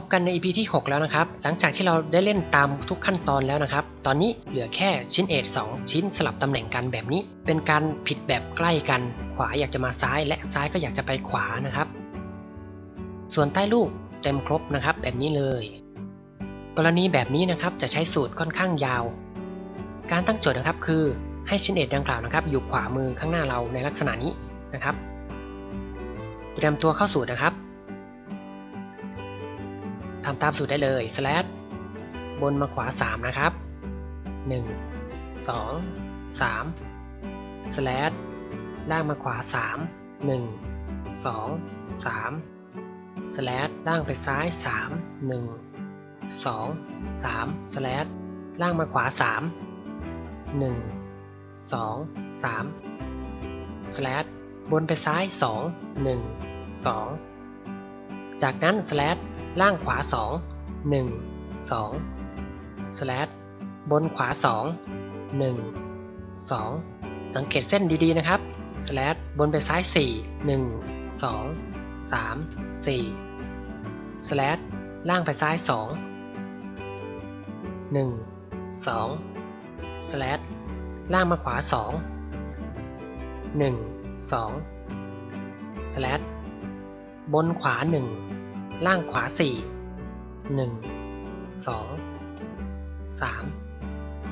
พบกันใน EP ที่ 6 แล้วนะครับ หลังจากที่เราได้เล่นตามทุกขั้นตอนแล้วนะครับ ตอนนี้เหลือแค่ชิ้นเอท2ชิ้นสลับตำแหน่งกันแบบนี้ เป็นการผิดแบบใกล้กัน ขวาอยากจะมาซ้ายและซ้ายก็อยากจะไปขวานะครับ ส่วนใต้ลูกเต็มครบนะครับ แบบนี้เลย กรณีแบบนี้นะครับจะใช้สูตรค่อนข้างยาว การตั้งโจทย์นะครับคือให้ชิ้นเอทดังกล่าวนะครับ อยู่ขวามือข้างหน้าเราในลักษณะนี้นะครับ เตรียมตัวเข้าสูตรนะครับ ทำตามสูตรได้เลย slash บนมาขวา 3 นะครับ 1 2 3 slash ล่างมาขวา 3 1 2 3 slash ล่างไปซ้าย 3 1 2 3 slash ล่างมาขวา 3 1 2 3 slash บนไปซ้าย 2 1 2 จากนั้น slash ล่างขวา 2 1 2 slash บนขวา 2 1 2 สังเกตเส้นดีๆนะครับ slash บนไปซ้าย 4 1 2 3 4 slash ล่างไปซ้าย 2 1 2 slash ล่างมาขวา 2 1 2 slash บนขวา 1 ล่างขวา 4 1 2 3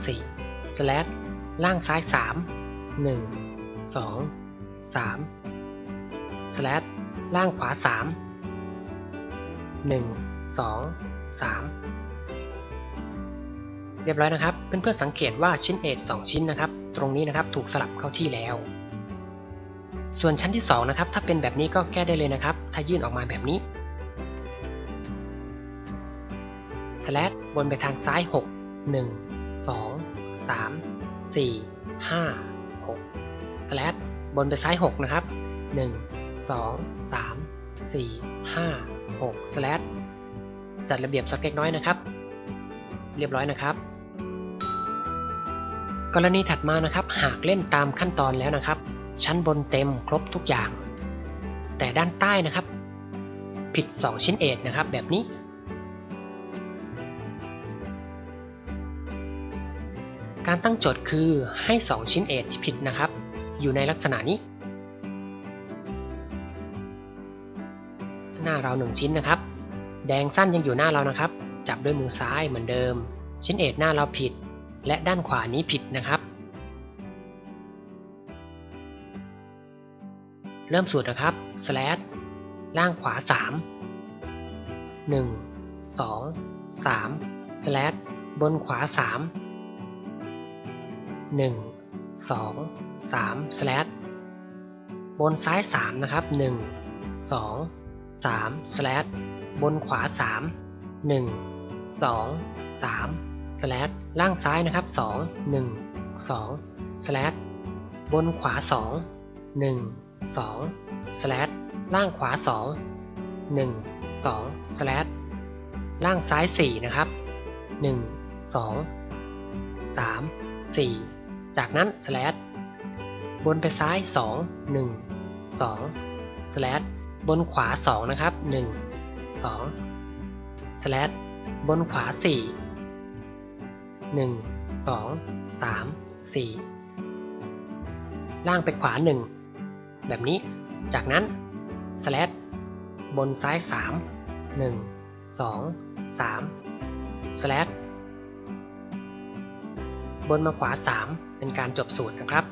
4 slash ล่างซ้าย 3 1 2 3 slash ล่างขวา 3 1 2 3 เรียบร้อยนะครับ เพื่อนๆสังเกตว่าชิ้นเอท2ชิ้นนะครับ ตรงนี้นะครับถูกสลับเข้าที่แล้ว ส่วนชั้นที่2นะครับถ้าเป็นแบบนี้ก็แก้ได้เลยนะครับ ถ้ายื่นออกมาแบบนี้ slash บนไปทางซ้าย 6 1 2 3 4 5 6 slash บนไปซ้าย 6 นะครับ 1 2 3 4 5 6 slash จัดระเบียบสักเล็กน้อยนะครับ เรียบร้อยนะครับ กรณีถัดมานะครับ หากเล่นตามขั้นตอนแล้วนะครับ ชั้นบนเต็มครบทุกอย่าง แต่ด้านใต้นะครับ ผิด 2 ชิ้นเอทนะครับ แบบนี้ การตั้งโจทย์คือให้ 2 ชิ้นเอทที่ผิดนะครับ อยู่ในลักษณะนี้ หน้าเรา 1 ชิ้นนะครับ แดงสั้นยังอยู่หน้าเรานะครับ จับด้วยมือซ้ายเหมือนเดิม ชิ้นเอทหน้าเราผิด และด้านขวานี้ผิดนะครับ เริ่มสูตรนะครับ slash ล่างขวา 3 1 2 3 slash บนขวา 3 1 2 3 slash บนซ้าย 3 นะครับ 1 2 3 slash บนขวา 3 1 2 3 slash ล่างซ้ายนะครับ 2 1 2 slash บนขวา 2 1 2 slash ล่างขวา 2 1 2 slash ล่างซ้าย 4 นะครับ 1 2 3 4 จากนั้น slash บนไปซ้าย 2 1 2 slash บนขวา 2 นะครับ 1 2 slash บนขวา 4 1 2 3 4 ล่างไปขวา 1 แบบนี้ จากนั้น slash บนซ้าย 3 1 2 3 slash บนมาขวา 3 เป็นการจบสูตรนะครับ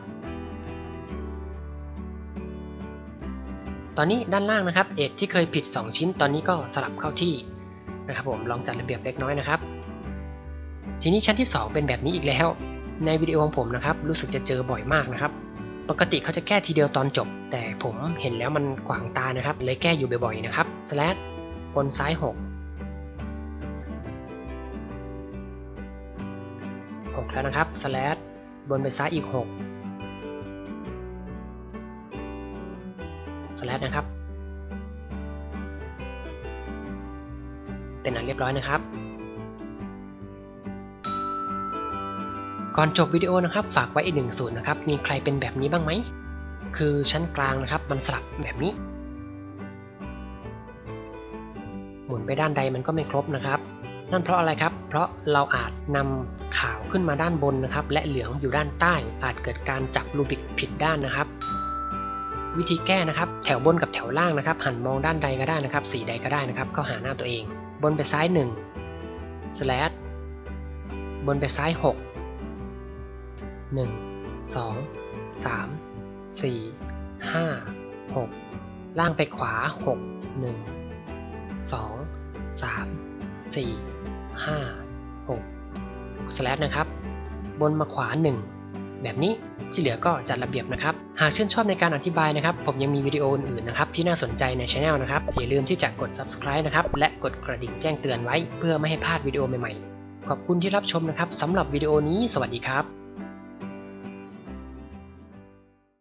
ตอนนี้ด้านล่างนะครับ เอทที่เคยผิด 2 ชิ้น ตอนนี้ก็สลับเข้าที่นะครับผมลองจัดระเบียบเล็กน้อยนะครับ ทีนี้ชั้นที่ 2 เป็นแบบนี้อีกแล้ว ในวิดีโอของผมนะครับ รู้สึกจะเจอบ่อยมากนะครับ ปกติเขาจะแก้ทีเดียวตอนจบ แต่ผมเห็นแล้วมันขวางตานะครับ เลยแก้อยู่บ่อยๆนะครับ slash บนซ้าย 6 6 แล้วนะครับ slash บนไปซ้ายอีก 6 slash นะครับ เป็นอันเรียบร้อยนะครับ ก่อนจบวิดีโอนะครับ ฝากไว้อีกหนึ่งสูตรนะครับ มีใครเป็นแบบนี้บ้างไหม คือชั้นกลางนะครับ มันสลับแบบนี้ หมุนนไปด้านใดมันก็ไม่ครบนะครับนั่นเพราะอะไรครับ เพราะเราอาจนำ ขึ้นมาด้านบนนะครับ และเหลืองอยู่ด้านใต้ อาจเกิดการจับรูบิกผิดด้านนะครับ วิธีแก้นะครับ แถวบนกับแถวล่างนะครับ หันมองด้านใดก็ได้นะครับ สีใดก็ได้นะครับ เข้าหาหน้าตัวเอง บนไปซ้าย1 slash บนไปซ้าย 6 1 2 3 4 5 6 ล่างไปขวา 6 1 2 3 4 5 slash นะครับ บนมาขวา 1 แบบนี้ที่เหลือก็จัดระเบียบนะครับ หากชื่นชอบในการอธิบายนะครับ ผมยังมีวิดีโออื่นๆนะครับ ที่น่าสนใจในช anel นะครับ อย่าลืมที่จะกด subscribe นะครับ และกดกระดิ่งแจ้งเตือนไว้ เพื่อไม่ให้พลาดวิดีโอใหม่ๆ ขอบคุณที่รับชมนะครับสำหรับวิดีโอนี้ สวัสดีครับ